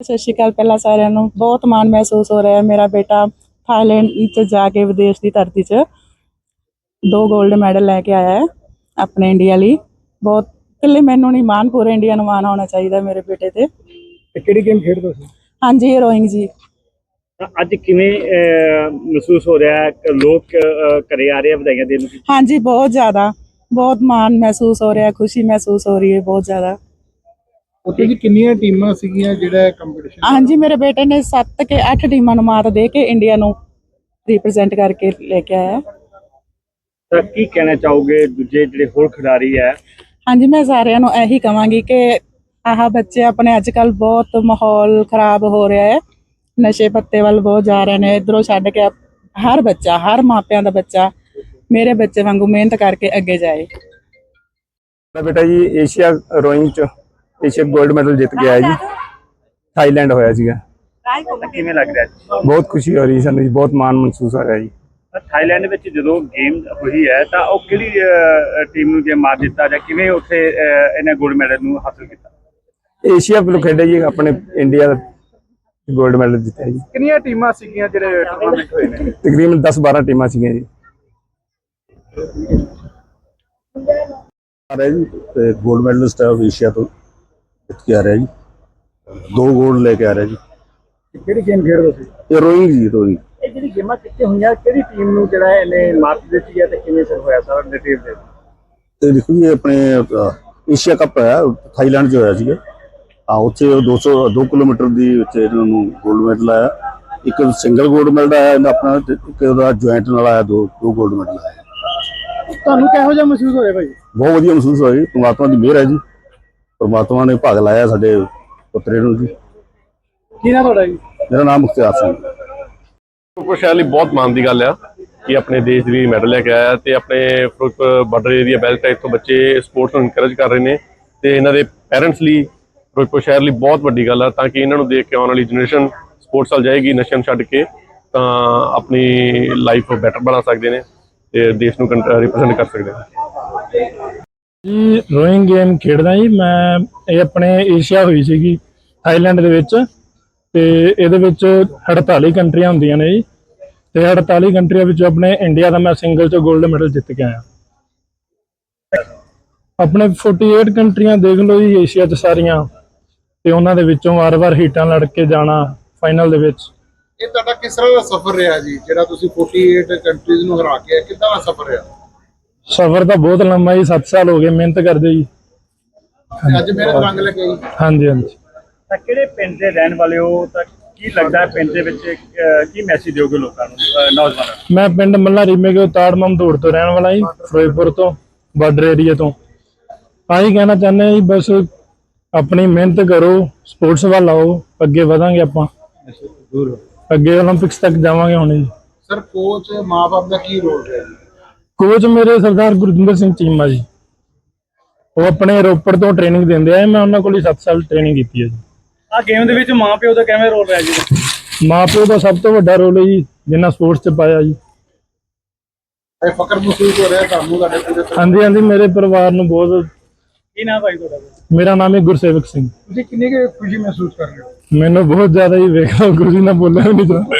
ਸਤਿ ਸ਼੍ਰੀ ਅਕਾਲ ਪਹਿਲਾਂ ਸਾਰਿਆਂ ਨੂੰ। ਬਹੁਤ ਮਾਣ ਮਹਿਸੂਸ ਹੋ ਰਿਹਾ ਹੈ ਮੇਰਾ ਬੇਟਾ ਥਾਈਲੈਂਡ ਵਿੱਚ ਜਾ ਕੇ ਵਿਦੇਸ਼ ਦੀ ਧਰਤੀ 'ਚ ਦੋ 골ਡ ਮੈਡਲ ਲੈ ਕੇ ਆਇਆ ਹੈ ਆਪਣੇ ਇੰਡੀਆ ਲਈ। ਬਹੁਤ ਇਕੱਲੇ ਮੈਨੂੰ ਨਹੀਂ ਮਾਣ ਪੂਰੇ ਇੰਡੀਆ ਨੂੰ ਮਾਣ ਹੋਣਾ ਚਾਹੀਦਾ ਮੇਰੇ ਬੇਟੇ ਤੇ। ਤੇ ਕਿਹੜੀ ਗੇਮ ਖੇਡਦੇ ਸੀ ਹਾਂਜੀ ਰੋਇੰਗ ਜੀ। ਤਾਂ ਅੱਜ ਕਿਵੇਂ ਅਹ, ਮਹਿਸੂਸ ਹੋ ਰਿਹਾ ਹੈ ਕਿ ਲੋਕ ਅਹ, ਘਰੇ ਆ ਰਹੇ ਆ ਵਧਾਈਆਂ ਦੇਣ ਨੂੰ ਹਾਂਜੀ ਬਹੁਤ ਜ਼ਿਆਦਾ। ਬਹੁਤ ਮਾਣ ਮਹਿਸੂਸ ਹੋ ਰਿਹਾ ਖੁਸ਼ੀ ਮਹਿਸੂਸ ਹੋ ਰਹੀ ਹੈ ਬਹੁਤ ਜ਼ਿਆਦਾ। ਉੱਥੇ ਜੀ ਕਿੰਨੀਆਂ ਟੀਮਾਂ ਸੀਗੀਆਂ ਜਿਹੜਾ ਕੰਪੀਟੀਸ਼ਨ ਹਾਂਜੀ ਮੇਰੇ ਬੇਟੇ ਨੇ 7 ਕੇ 8 ਟੀਮਾਂ ਨੂੰ ਮਾਤ ਦੇ ਕੇ ਇੰਡੀਆ ਨੂੰ ਰਿਪਰੈਜ਼ੈਂਟ ਕਰਕੇ ਲੈ ਕੇ ਆਇਆ। ਤਾਂ ਕੀ ਕਹਿਣਾ ਚਾਹੋਗੇ? ਦੂਜੇ ਜਿਹੜੇ ਹੋਰ ਖਿਡਾਰੀ ਹੈ। ਹਾਂਜੀ ਮੈਂ ਸਾਰਿਆਂ ਨੂੰ ਇਹੀ ਕਵਾਂਗੀ ਕਿ ਆਹ ਬੱਚੇ ਆਪਣੇ ਅੱਜ ਕੱਲ ਬਹੁਤ ਮਾਹੌਲ ਖਰਾਬ ਹੋ ਰਿਹਾ ਹੈ। ਨਸ਼ੇ ਪੱਤੇ ਵੱਲ ਬਹੁਤ ਜਾ ਰਹੇ ਨੇ। ਇਧਰੋਂ ਛੱਡ ਕੇ ਹਰ ਬੱਚਾ ਹਰ ਮਾਪਿਆਂ ਦਾ ਬੱਚਾ ਮੇਰੇ ਬੱਚੇ ਵਾਂਗੂ ਮਿਹਨਤ ਕਰਕੇ ਅੱਗੇ ਜਾਏ। ਮੇਰਾ ਬੇਟਾ ਜੀ ਏਸ਼ੀਆ ਰੋਇੰਗ ਚ ਪਿੱਛੇ 골ਡ ਮੈਡਲ ਜਿੱਤ ਕੇ ਆਇਆ ਜੀ। ਥਾਈਲੈਂਡ ਹੋਇਆ ਸੀਗਾ। ਕਿਵੇਂ ਲੱਗ ਰਿਹਾ ਜੀ? ਬਹੁਤ ਖੁਸ਼ੀ ਹੋ ਰਹੀ ਸਾਨੂੰ ਜੀ ਬਹੁਤ ਮਾਣ ਮਹਿਸੂਸ ਹੋ ਰਿਹਾ ਜੀ। ਥਾਈਲੈਂਡ ਵਿੱਚ ਜਦੋਂ ਗੇਮ ਹੋਈ ਹੈ ਤਾਂ ਉਹ ਕਿਹੜੀ ਟੀਮ ਨੂੰ ਜੇ ਮਾਰ ਦਿੱਤਾ ਜਾਂ ਕਿਵੇਂ ਉੱਥੇ ਇਹਨੇ 골ਡ ਮੈਡਲ ਨੂੰ ਹਾਸਲ ਕੀਤਾ? ਏਸ਼ੀਆ ਵੱਲੋਂ ਖੇਡਿਆ ਜੀ ਆਪਣੇ ਇੰਡੀਆ ਦਾ 골ਡ ਮੈਡਲ ਜਿੱਤਿਆ ਜੀ। ਕਿੰਨੀਆਂ ਟੀਮਾਂ ਸੀਗੀਆਂ ਜਿਹੜੇ ਟੂਰਨਾਮੈਂਟ ਹੋਏ ਨੇ? ਤਕਰੀਬਨ 10-12 ਟੀਮਾਂ ਸੀਗੀਆਂ ਜੀ। ਆ ਰਿਹਾ ਜੀ ਤੇ ਮੈਡਲਿਸਟ ਹੈ ਏਸ਼ੀਆ ਤੋਂ। ਇੱਥੇ ਆ ਰਿਹਾ ਜੀ। ਦੋ ਗੋਲ ਲੈ ਕੇ ਆ ਰਿਹਾ ਜੀ। ਕਿਹੜੀ ਗੇਮ ਖੇਡਦੇ ਸੀ? ਇਹ ਰੋਈ ਜੀ ਰੋਈ। ਇਹ ਜਿਹੜੀ ਗੇਮਾਂ ਕਿੱਥੇ ਹੋਈਆਂ ਕਿਹੜੀ ਟੀਮ ਨੂੰ ਜਿਹੜਾ ਇਹਨੇ ਮਾਤ ਦਿੱਤੀ ਹੈ ਤੇ ਕਿਵੇਂ ਸਰ ਹੋਇਆ ਸਾਰਾ ਡਿਟੇਲ ਦੇ ਤੇ ਦੇਖੋ ਜੀ ਆਪਣੇ ਏਸ਼ੀਆ ਕੱਪ ਹੈ ਥਾਈਲੈਂਡ 'ਚ ਹੋਇਆ ਸੀਗਾ। ਆ ਉੱਥੇ 200 2 ਕਿਲੋਮੀਟਰ ਦੀ ਵਿੱਚ ਇਹਨਾਂ ਨੂੰ 골ਡ ਮੈਡਲ ਆਇਆ ਇੱਕ ਸਿੰਗਲ 골ਡ ਮੈਡਲ ਆਇਆ ਇਹਦਾ ਆਪਣਾ ਇੱਕ ਉਹਦਾ ਜੁਆਇੰਟ ਨਾਲ ਆਇਆ ਦੋ ਦੋ 골ਡ ਮੈਡਲ ਆਇਆ ਤੁਹਾਨੂੰ ਕਿਹੋ ਜਿਹਾ ਮਹਿਸੂਸ ਹੋਇਆ ਭਾਈ? ਬਹੁਤ ਵਧੀਆ ਮਹਿਸੂਸ ਹੋਇਆ ਜੀ ਪਰਮਾਤਮਾ ਦੀ ਮਿਹਰ ਹੈ ਜੀ। ਪਰਮਾਤਮਾ ਨੇ ਭਾਗ ਲਾਇਆ ਸਾਡੇ ਪੁੱਤਰੇ ਨੂੰ ਜੀ। ਕੀ ਨਾ ਤੁਹਾਡਾ ਜੀ? ਮੇਰਾ ਨਾਮ ਮੁਖਤਿਆਰ ਸਿੰਘ। ਸ਼ਹਿਰ ਲਈ ਬਹੁਤ ਮਾਣ ਦੀ ਗੱਲ ਆ ਕਿ ਆਪਣੇ ਦੇਸ਼ ਦੀ ਮੈਡਲ ਲੈ ਕੇ ਆਇਆ ਤੇ ਆਪਣੇ Firozpur border area belt type ਤੋਂ ਬੱਚੇ ਸਪੋਰਟਸ ਨੂੰ ਇਨਕਰੇਜ ਕਰ ਰਹੇ ਨੇ ਤੇ ਇਹਨਾਂ ਦੇ ਪੈਰੈਂਟਸ ਲਈ ਫਿਰੋਜ਼ਪੁਰ ਸ਼ਹਿਰ ਲਈ ਬਹੁਤ ਵੱਡੀ ਗੱਲ ਆ ਤਾਂ ਕਿ ਇਹਨਾਂ ਨੂੰ ਦੇਖ ਕੇ ਆਉਣ ਵਾਲੀ ਜਨਰੇਸ਼ਨ ਸਪੋਰਟਸ ਵੱਲ ਜਾਏਗੀ ਨਸ਼ਿਆਂ ਨੂੰ ਛੱਡ ਕੇ ਤਾਂ ਆਪਣੀ ਲਾਈਫ ਬੈਟਰ ਬਣਾ ਸਕਦੇ ਨੇ ਤੇ ਦੇਸ਼ ਨੂੰ ਰਿਪਰੈਜ਼ੈਂਟ ਕਰ ਸਕਦੇ ਨੇ। ਜੀ ਰੋਇੰਗ ਗੇਮ ਖੇਡਦਾ ਜੀ। ਮੈਂ ਇਹ ਆਪਣੇ ਏਸ਼ੀਆ ਹੋਈ ਸੀਗੀ, ਥਾਈਲੈਂਡ ਦੇ ਵਿੱਚ ਤੇ ਇਹਦੇ ਵਿੱਚ 48 ਕੰਟਰੀਆਂ ਹੁੰਦੀਆਂ ਨੇ ਜੀ। ਤੇ 48 ਕੰਟਰੀਆਂ ਵਿੱਚ ਆਪਣੇ ਇੰਡੀਆ ਦਾ ਮੈਂ ਸਿੰਗਲ ਚ 골ਡ ਮੈਡਲ ਜਿੱਤ ਕੇ ਆਇਆ। ਆਪਣੇ 48 ਕੰਟਰੀਆਂ ਦੇਖ ਲਓ ਜੀ, ਏਸ਼ੀਆ ਚ ਸਾਰੀਆਂ। ਤੇ ਉਹਨਾਂ ਦੇ ਵਿੱਚੋਂ ਵਾਰ-ਵਾਰ ਹੀਟਾਂ ਲੜ ਕੇ ਜਾਣਾ ਫਾਈਨਲ ਦੇ ਵਿੱਚ। ਇਹ ਤੁਹਾਡਾ ਕਿਸ ਤਰ੍ਹਾਂ ਦਾ ਸਫ਼ਰ ਰਿਹਾ ਜੀ? ਜਿਹੜਾ ਤੁਸੀਂ 48 ਕੰਟਰੀਜ਼ ਨੂੰ ਹਰਾ ਕੇ ਕਿੱਦਾਂ ਦਾ ਸਫ਼ਰ ਰਿਹਾ? ਸਫ਼ਰ ਤਾਂ ਬਹੁਤ ਲੰਮਾ ਜੀ 7 ਸਾਲ ਹੋ ਗਏ ਮਿਹਨਤ ਕਰਦੇ ਜੀ। ਅੱਜ ਮੇਰੇ ਰੰਗ ਲੱਗੇ ਜੀ। ਹਾਂਜੀ ਹਾਂਜੀ। ਤਾਂ ਕਿਹੜੇ ਪਿੰਡ ਦੇ ਰਹਿਣ ਵਾਲੇ ਹੋ? ਤਾਂ ਕੀ ਲੱਗਦਾ ਹੈ ਪਿੰਡ ਦੇ ਵਿੱਚ ਕੀ ਮੈਸੇਜ ਦਿਓਗੇ ਲੋਕਾਂ ਨੂੰ ਨੌਜਵਾਨਾਂ ਨੂੰ? ਮੈਂ ਪਿੰਡ ਮੱਲਾ ਰੀਮੇ ਕੇ ਉਤਾੜ ਮਮਦੂੜ ਤੋਂ ਰਹਿਣ ਵਾਲਾ ਜੀ ਫਿਰੋਜ਼ਪੁਰ ਤੋਂ ਬਾਰਡਰ ਏਰੀਆ ਤੋਂ। ਆਹੀ ਕਹਿਣਾ ਚਾਹੁੰਦੇ ਹਾਂ ਜੀ ਬਸ ਆਪਣੀ ਮਿਹਨਤ ਕਰੋ ਸਪੋਰਟਸ ਵੱਲ ਆਓ ਅੱਗੇ ਵਧਾਂਗੇ ਆਪਾਂ। ਅੱਗੇ 올림픽ਸ ਤੱਕ ਜਾਵਾਂਗੇ ਹੁਣ ਸਰ ਕੋਚ ਮਾਪੇ ਦਾ ਕੀ ਰੋਲ ਹੈ ਕੋਚ ਮੇਰੇ ਸਰਦਾਰ ਗੁਰਜਿੰਦਰ ਸਿੰਘ ਚੀਮਾ ਜੀ। ਉਹ ਆਪਣੇ ਰੋਪੜ ਤੋਂ ਟ੍ਰੇਨਿੰਗ ਦਿੰਦੇ ਆ। ਮੈਂ ਉਹਨਾਂ ਕੋਲ ਹੀ 7 ਸਾਲ ਟ੍ਰੇਨਿੰਗ ਕੀਤੀ ਹੈ ਜੀ। ਆ ਗੇਮ ਦੇ ਵਿੱਚ ਮਾਂ ਪਿਓ ਦਾ ਕਿਵੇਂ ਰੋਲ ਰਿਹਾ ਜੀ? ਮਾਪਿਓ ਦਾ ਸਭ ਤੋਂ ਵੱਡਾ ਰੋਲ ਹੈ ਜੀ ਜਿੰਨਾ ਸਪੋਰਟਸ 'ਚ ਪਾਇਆ ਜੀ। ਇਹ ਫਕਰ ਮਹਿਸੂਸ ਹੋ ਰਿਹਾ ਤੁਹਾਨੂੰ ਤੁਹਾਡੇ ਪੂਰੇ ਹਾਂਜੀ ਹਾਂਜੀ ਮੇਰੇ ਪਰਿਵਾਰ ਨੂੰ ਬਹੁਤ ਕੀ ਨਾਮ ਭਾਈ ਤੁਹਾਡਾ? ਮੇਰਾ ਨਾਮ ਹੈ ਗੁਰਸੇਵਕ ਸਿੰਘ। ਤੁਸੀਂ ਕਿੰਨੀ ਕੁ ਖੁਸ਼ੀ ਮਹਿਸੂਸ ਕਰ ਰਹੇ ਹੋ? ਮੈਨੂੰ ਬਹੁਤ ਜ਼ਿਆਦਾ ਹੀ ਵੇਖੋ ਗੁਰੂ ਜੀ ਨਾਲ ਬੋਲਿਆ ਨਹੀਂ ਜਾਂਦਾ